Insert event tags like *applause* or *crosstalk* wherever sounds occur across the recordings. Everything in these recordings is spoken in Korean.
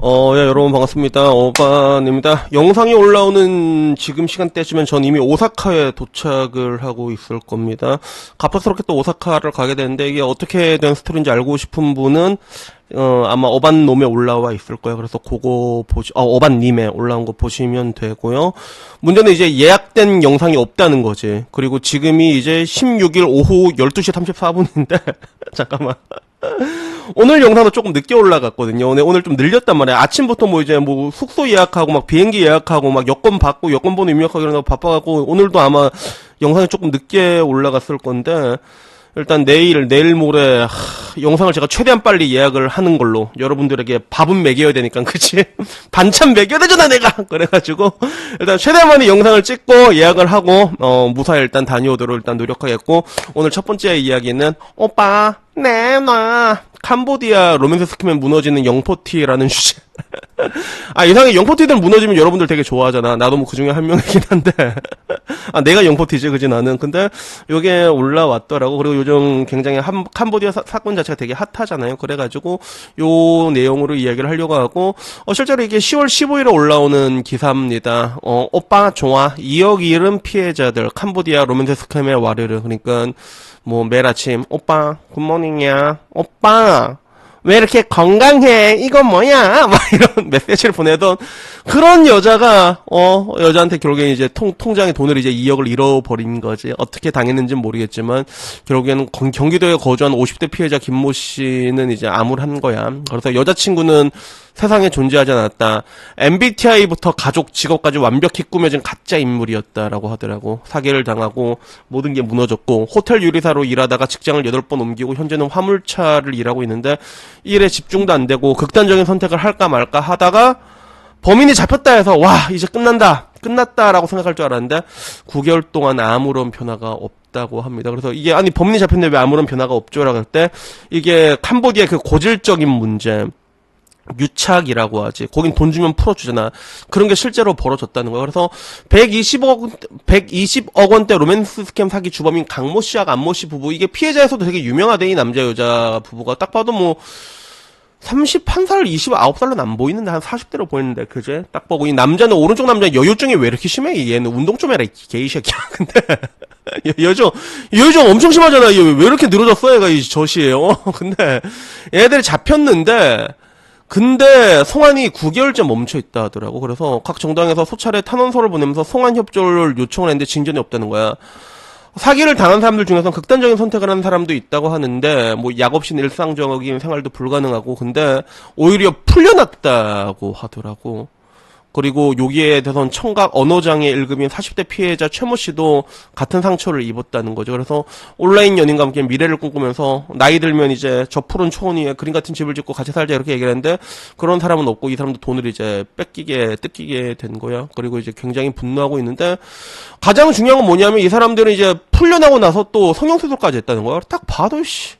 어, 야, 여러분 반갑습니다. 오반입니다. 영상이 올라오는 지금 시간대쯤엔 전 이미 오사카에 도착을 하고 있을 겁니다. 갑작스럽게 또 오사카를 가게 되는데 이게 어떻게 된 스토리인지 알고 싶은 분은 어, 아마 어반놈에 올라와 있을 거예요. 그래서 그거 보시, 어, 어반님에 올라온 거 보시면 되고요. 문제는 이제 예약된 영상이 없다는 거지. 그리고 지금이 이제 16일 오후 12시 34분인데, *laughs* 잠깐만. 오늘 영상도 조금 늦게 올라갔거든요. 오늘, 오늘 좀 늘렸단 말이야. 아침부터 뭐 이제 뭐 숙소 예약하고 막 비행기 예약하고 막 여권 받고 여권 번호 입력하고 거 바빠갖고 오늘도 아마 영상이 조금 늦게 올라갔을 건데, 일단 내일, 내일 모레, 하, 영상을 제가 최대한 빨리 예약을 하는 걸로 여러분들에게 밥은 먹여야 되니까, 그치? *laughs* 반찬 먹여야 되잖아, 내가! *laughs* 그래가지고, 일단 최대한 많이 영상을 찍고 예약을 하고, 어, 무사히 일단 다녀오도록 일단 노력하겠고, 오늘 첫 번째 이야기는, 오빠, 네, 나, 캄보디아 로맨스 스키면 무너지는 영포티라는 *laughs* 주제. 아, 이상하게 영포티들 무너지면 여러분들 되게 좋아하잖아. 나도 뭐 그 중에 한 명이긴 한데. *laughs* 아, 내가 영포티지, 그지, 나는. 근데, 요게 올라왔더라고. 그리고 요즘 굉장히 한, 캄보디아 사, 건 자체가 되게 핫하잖아요. 그래가지고, 요 내용으로 이야기를 하려고 하고, 어, 실제로 이게 10월 15일에 올라오는 기사입니다. 어, 오빠, 좋아. 2억 잃은 피해자들, 캄보디아 로맨스 스캠의 와르르. 그러니까, 뭐, 매일 아침, 오빠, 굿모닝이야. 오빠, 왜 이렇게 건강해? 이건 뭐야? *laughs* 막 이런 메시지를 보내던 그런 여자가, 어, 여자한테 결국엔 이제 통, 통장에 돈을 이제 2억을 잃어버린 거지. 어떻게 당했는지는 모르겠지만, 결국에는 건- 경기도에 거주한 50대 피해자 김모 씨는 이제 암울한 거야. 그래서 여자친구는 세상에 존재하지 않았다. MBTI부터 가족, 직업까지 완벽히 꾸며진 가짜 인물이었다라고 하더라고. 사기를 당하고 모든 게 무너졌고 호텔 요리사로 일하다가 직장을 8번 옮기고 현재는 화물차를 일하고 있는데 일에 집중도 안 되고 극단적인 선택을 할까 말까 하다가 범인이 잡혔다 해서 와 이제 끝난다 끝났다라고 생각할 줄 알았는데 9개월 동안 아무런 변화가 없다고 합니다. 그래서 이게 아니 범인이 잡혔는데 왜 아무런 변화가 없죠라고 할 때 이게 캄보디아 그 고질적인 문제 유착이라고 하지. 거긴 돈 주면 풀어주잖아. 그런 게 실제로 벌어졌다는 거야. 그래서 120억, 120억 원대 로맨스 스캠 사기 주범인 강모 씨와 안모 씨 부부. 이게 피해자에서도 되게 유명하대, 이 남자 여자 부부가. 딱 봐도 뭐, 31살, 29살은 안 보이는데 한 40대로 보이는데, 그제? 딱 보고 이 남자는 오른쪽 남자 여유증이 왜 이렇게 심해? 얘는 운동 좀 해라, 이 개이 새끼야. *laughs* 근데, 여- 여정, 여정 엄청 심하잖아. 얘왜 이렇게 늘어졌어? 얘가 이 젖이에요. *laughs* 근데, 얘들이 잡혔는데, 근데 송환이 9개월째 멈춰 있다 하더라고. 그래서 각 정당에서 소차례 탄원서를 보내면서 송환 협조를 요청을 했는데 진전이 없다는 거야. 사기를 당한 사람들 중에서 극단적인 선택을 하는 사람도 있다고 하는데 뭐 약 없이는 일상적인 생활도 불가능하고 근데 오히려 풀려났다고 하더라고. 그리고 여기에 대해서는 청각 언어장애 1급인 40대 피해자 최모 씨도 같은 상처를 입었다는 거죠. 그래서 온라인 연인과 함께 미래를 꿈꾸면서 나이 들면 이제 저 푸른 초원 위에 그림 같은 집을 짓고 같이 살자 이렇게 얘기를 했는데 그런 사람은 없고 이 사람도 돈을 이제 뺏기게 뜯기게 된 거야. 그리고 이제 굉장히 분노하고 있는데 가장 중요한 건 뭐냐면 이 사람들은 이제 풀려나고 나서 또 성형수술까지 했다는 거야. 딱 봐도 씨.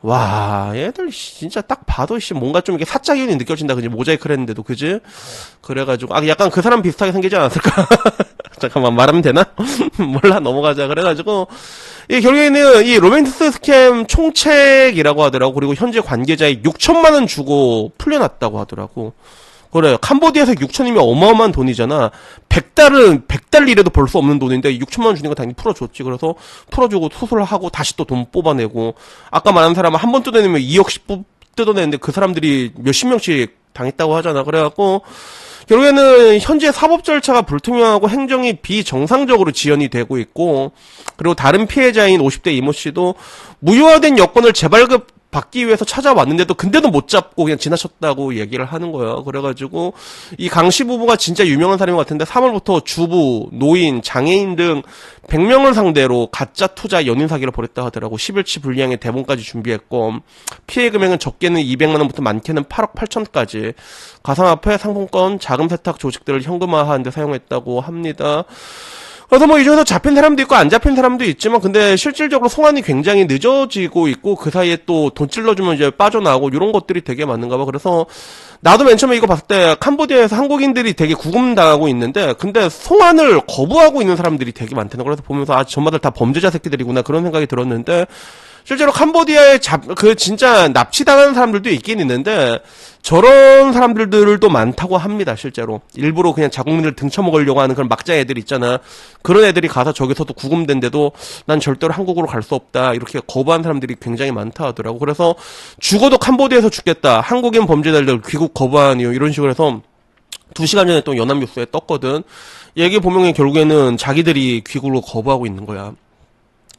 와, 씨, 진짜 딱 봐도 씨 뭔가 좀 이게 사짜 기운이 느껴진다. 그지 모자이크를 했는데도 그지? 그래가지고 아 약간 그 사람 비슷하게 생기지 않았을까? *laughs* 잠깐만 말하면 되나? *laughs* 몰라 넘어가자. 그래가지고 이 결국에는 이 로맨스 스캠 총책이라고 하더라고. 그리고 현재 관계자의 6천만 원 주고 풀려났다고 하더라고. 그래 캄보디아에서 6천이면 어마어마한 돈이잖아. 100달은 100달 일해도 벌 수 없는 돈인데 6천만 원 주니까 당연히 풀어줬지. 그래서 풀어주고 수술을 하고 다시 또 돈 뽑아내고. 아까 말한 사람은 한 번 뜯어내면 2억씩 뽑, 뜯어내는데 그 사람들이 몇십 명씩 당했다고 하잖아. 그래갖고 결국에는 현재 사법 절차가 불투명하고 행정이 비정상적으로 지연이 되고 있고 그리고 다른 피해자인 50대 이모 씨도 무효화된 여권을 재발급 받기 위해서 찾아왔는데도 근데도 못 잡고 그냥 지나쳤다고 얘기를 하는 거예요. 그래가지고 이 강씨 부부가 진짜 유명한 사람인 것 같은데 3월부터 주부, 노인, 장애인 등 100명을 상대로 가짜 투자 연인 사기를 벌였다 하더라고. 10일치 분량의 대본까지 준비했고 피해 금액은 적게는 200만 원부터 많게는 8억 8천까지 가상화폐, 상품권, 자금 세탁 조직들을 현금화하는 데 사용했다고 합니다. 그래서 뭐 이 중에서 잡힌 사람도 있고 안 잡힌 사람도 있지만 근데 실질적으로 송환이 굉장히 늦어지고 있고 그 사이에 또 돈 찔러주면 이제 빠져나오고 이런 것들이 되게 많은가 봐. 그래서 나도 맨 처음에 이거 봤을 때 캄보디아에서 한국인들이 되게 구금당하고 있는데 근데 송환을 거부하고 있는 사람들이 되게 많다는 거 그래서 보면서 아 전마들 다 범죄자 새끼들이구나 그런 생각이 들었는데 실제로 캄보디아에 잡, 그 진짜 납치당하는 사람들도 있긴 있는데 저런 사람들도 많다고 합니다, 실제로. 일부러 그냥 자국민을 등쳐먹으려고 하는 그런 막자 애들 있잖아. 그런 애들이 가서 저기서도 구금된데도 난 절대로 한국으로 갈 수 없다. 이렇게 거부한 사람들이 굉장히 많다 하더라고. 그래서 죽어도 캄보디아에서 죽겠다. 한국인 범죄자들 귀국 거부한 이유 이런 식으로 해서 두 시간 전에 또 연합뉴스에 떴거든. 얘기 보면 결국에는 자기들이 귀국을 거부하고 있는 거야.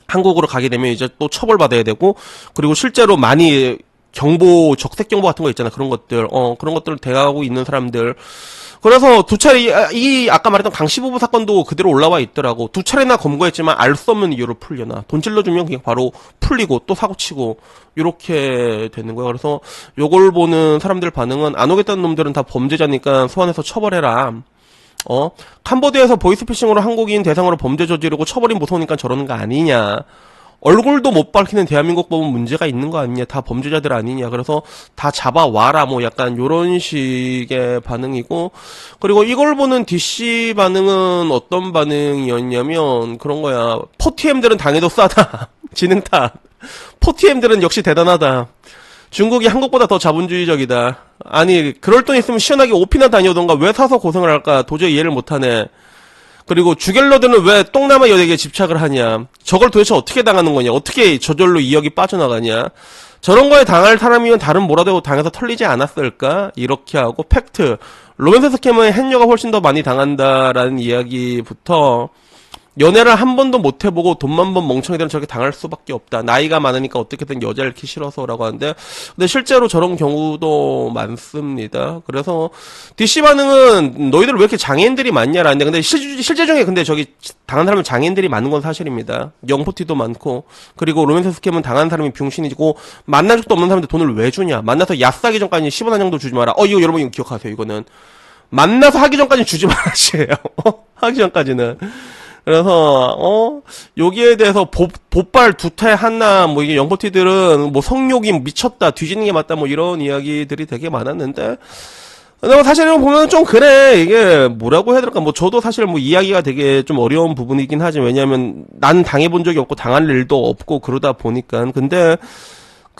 한국으로 가게 되면 이제 또 처벌받아야 되고 그리고 실제로 많이 경보 적색 경보 같은 거 있잖아. 그런 것들 어 그런 것들을 대하고 있는 사람들. 그래서 두 차례 이, 이 아까 말했던 강씨 부부 사건도 그대로 올라와 있더라고. 두 차례나 검거했지만 알 수 없는 이유로 풀려나. 돈 찔러주면 그냥 바로 풀리고 또 사고치고 이렇게 되는 거야. 그래서 요걸 보는 사람들 반응은 안 오겠다는 놈들은 다 범죄자니까 소환해서 처벌해라 어? 캄보디아에서 보이스피싱으로 한국인 대상으로 범죄 저지르고 처벌이 무서우니까 저러는 거 아니냐. 얼굴도 못 밝히는 대한민국 법은 문제가 있는 거 아니냐. 다 범죄자들 아니냐. 그래서 다 잡아와라. 뭐 약간 요런 식의 반응이고. 그리고 이걸 보는 DC 반응은 어떤 반응이었냐면 그런 거야. 포티엠들은 당해도 싸다. *laughs* 지능 탓. 포티엠들은 역시 대단하다. 중국이 한국보다 더 자본주의적이다. 아니, 그럴 돈 있으면 시원하게 오피나 다녀오던가 왜 사서 고생을 할까? 도저히 이해를 못하네. 그리고 주갤러드는 왜 똥남아 여대에 집착을 하냐? 저걸 도대체 어떻게 당하는 거냐? 어떻게 저절로 2억이 빠져나가냐? 저런 거에 당할 사람이면 다른 뭐라도 당해서 털리지 않았을까? 이렇게 하고 팩트. 로맨스 스캠은 hen녀가 훨씬 더 많이 당한다라는 이야기부터 연애를 한 번도 못 해보고 돈만 번 멍청이들은 저렇게 당할 수밖에 없다. 나이가 많으니까 어떻게든 여자를 키 싫어서라고 하는데, 근데 실제로 저런 경우도 많습니다. 그래서 DC 반응은 너희들 왜 이렇게 장애인들이 많냐라는데, 근데 실, 실제 중에 근데 저기 당한 사람은 장애인들이 많은 건 사실입니다. 영포티도 많고, 그리고 로맨스 스캠은 당한 사람이 병신이고 만난 적도 없는 사람한테 돈을 왜 주냐? 만나서 야싸기 전까지 10원 한 정도 주지 마라. 어 이거 여러분 기억하세요. 이거는 만나서 하기 전까지 주지 마시에요. *laughs* 하기 전까지는. 그래서 어? 여기에 대해서 보, 보빨 두태 한나 뭐 이게 영포티들은 뭐 성욕이 미쳤다 뒤지는 게 맞다 뭐 이런 이야기들이 되게 많았는데. 근데 뭐 사실 이거 보면 좀 그래. 이게 뭐라고 해야 될까? 뭐 저도 사실 뭐 이야기가 되게 좀 어려운 부분이긴 하지. 왜냐하면 난 당해본 적이 없고 당할 일도 없고 그러다 보니까 근데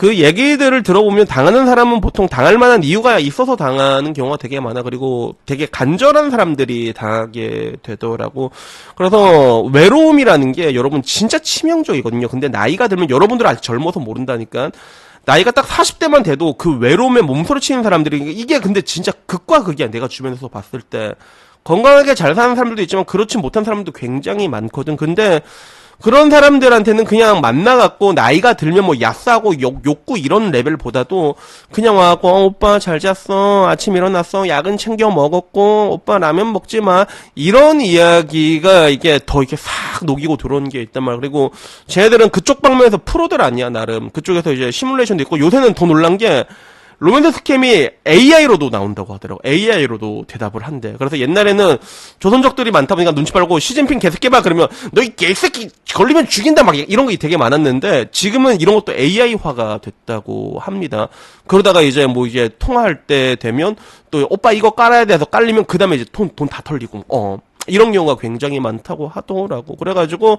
그 얘기들을 들어보면 당하는 사람은 보통 당할 만한 이유가 있어서 당하는 경우가 되게 많아. 그리고 되게 간절한 사람들이 당하게 되더라고. 그래서 외로움이라는 게 여러분 진짜 치명적이거든요. 근데 나이가 들면 여러분들 아직 젊어서 모른다니까. 나이가 딱 40대만 돼도 그 외로움에 몸소리치는 사람들이 이게 근데 진짜 극과 극이야. 내가 주변에서 봤을 때. 건강하게 잘 사는 사람들도 있지만 그렇지 못한 사람도 굉장히 많거든. 근데 그런 사람들한테는 그냥 만나갖고 나이가 들면 뭐 야싸고 욕, 욕구 이런 레벨보다도 그냥 와갖고 어, 오빠 잘 잤어. 아침 일어났어. 야근 챙겨 먹었고 오빠 라면 먹지 마. 이런 이야기가 이게 더 이렇게 싹 녹이고 들어오는 게 있단 말이야. 그리고 쟤네들은 그쪽 방면에서 프로들 아니야 나름. 그쪽에서 이제 시뮬레이션도 있고 요새는 더 놀란 게 로맨스 스캠이 AI로도 나온다고 하더라고. AI로도 대답을 한대. 그래서 옛날에는 조선족들이 많다 보니까 눈치 빨고 시진핑 개새끼봐 그러면 너 이 개새끼 걸리면 죽인다 막 이런 거 되게 많았는데 지금은 이런 것도 AI화가 됐다고 합니다. 그러다가 이제 뭐 이제 통화할 때 되면 또 오빠 이거 깔아야 돼서 깔리면 그 다음에 이제 돈 돈 다 털리고 어 이런 경우가 굉장히 많다고 하더라고. 그래가지고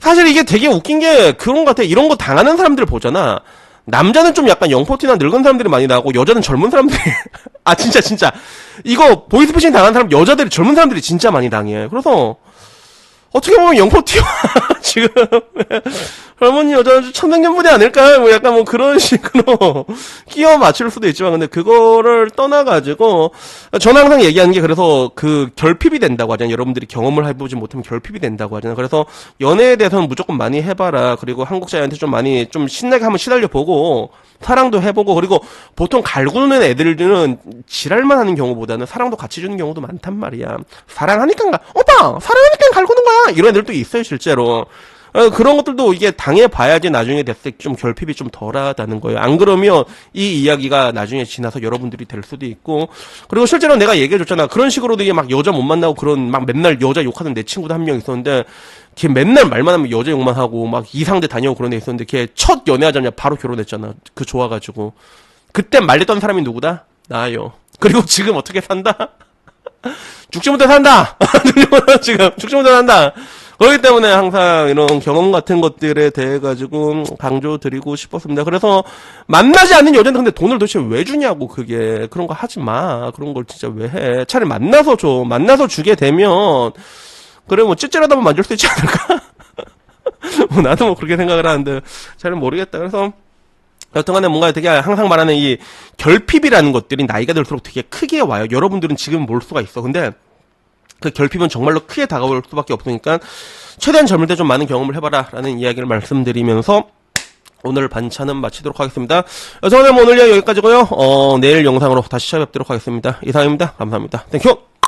사실 이게 되게 웃긴 게 그런 것 같아. 이런 거 당하는 사람들 보잖아. 남자는 좀 약간 영포티나 늙은 사람들이 많이 나오고 여자는 젊은 사람들이 *laughs* 아 진짜 진짜. 이거 보이스피싱 당한 사람 여자들이 젊은 사람들이 진짜 많이 당해. 그래서 어떻게 보면 영포티와 *laughs* 지금 젊은 여자는 천생연분이 아닐까? 뭐 약간 뭐 그런 *laughs* 식으로 끼워 맞출 수도 있지만 근데 그거를 떠나가지고 저는 항상 얘기하는 게 그래서 그 결핍이 된다고 하잖아요. 여러분들이 경험을 해보지 못하면 결핍이 된다고 하잖아요. 그래서 연애에 대해서는 무조건 많이 해봐라. 그리고 한국 자한테 좀 많이 좀 신나게 한번 시달려 보고 사랑도 해보고 그리고 보통 갈구는 애들들은 지랄만 하는 경우보다는 사랑도 같이 주는 경우도 많단 말이야. 사랑하니까 오빠! 사랑하니까 갈구는 거야 이런 애들도 있어요 실제로 어, 그런 것들도 이게 당해봐야지 나중에 됐을 때 좀 결핍이 좀 덜하다는 거예요. 안 그러면 이 이야기가 나중에 지나서 여러분들이 될 수도 있고 그리고 실제로 내가 얘기해줬잖아. 그런 식으로도 이게 막 여자 못 만나고 그런 막 맨날 여자 욕하는 내 친구도 한 명 있었는데 걔 맨날 말만 하면 여자 욕만 하고 막 이상대 다녀오고 그런 애 있었는데 걔 첫 연애하자마자 바로 결혼했잖아. 그 좋아가지고 그때 말렸던 사람이 누구다? 나요. 그리고 지금 어떻게 산다? 죽지 못해 산다. *laughs* 지금 죽지 못해 산다. 그렇기 때문에 항상 이런 경험 같은 것들에 대해 가지고 강조드리고 싶었습니다. 그래서 만나지 않는 여자는 근데 돈을 도대체 왜 주냐고 그게 그런 거 하지 마. 그런 걸 진짜 왜 해? 차라리 만나서 줘. 만나서 주게 되면 그래 뭐 한번 만질 수 있지 않을까? *laughs* 뭐 나도 뭐 그렇게 생각을 하는데 잘 모르겠다. 그래서 여튼간에 뭔가 되게 항상 말하는 이 결핍이라는 것들이 나이가 들수록 되게 크게 와요. 여러분들은 지금 몰 수가 있어. 근데 그 결핍은 정말로 크게 다가올 수밖에 없으니까 최대한 젊을 때 좀 많은 경험을 해봐라라는 이야기를 말씀드리면서 오늘 반찬은 마치도록 하겠습니다. 여튼 오늘 이야기 여기까지고요. 어, 내일 영상으로 다시 찾아뵙도록 하겠습니다. 이상입니다. 감사합니다. 땡큐!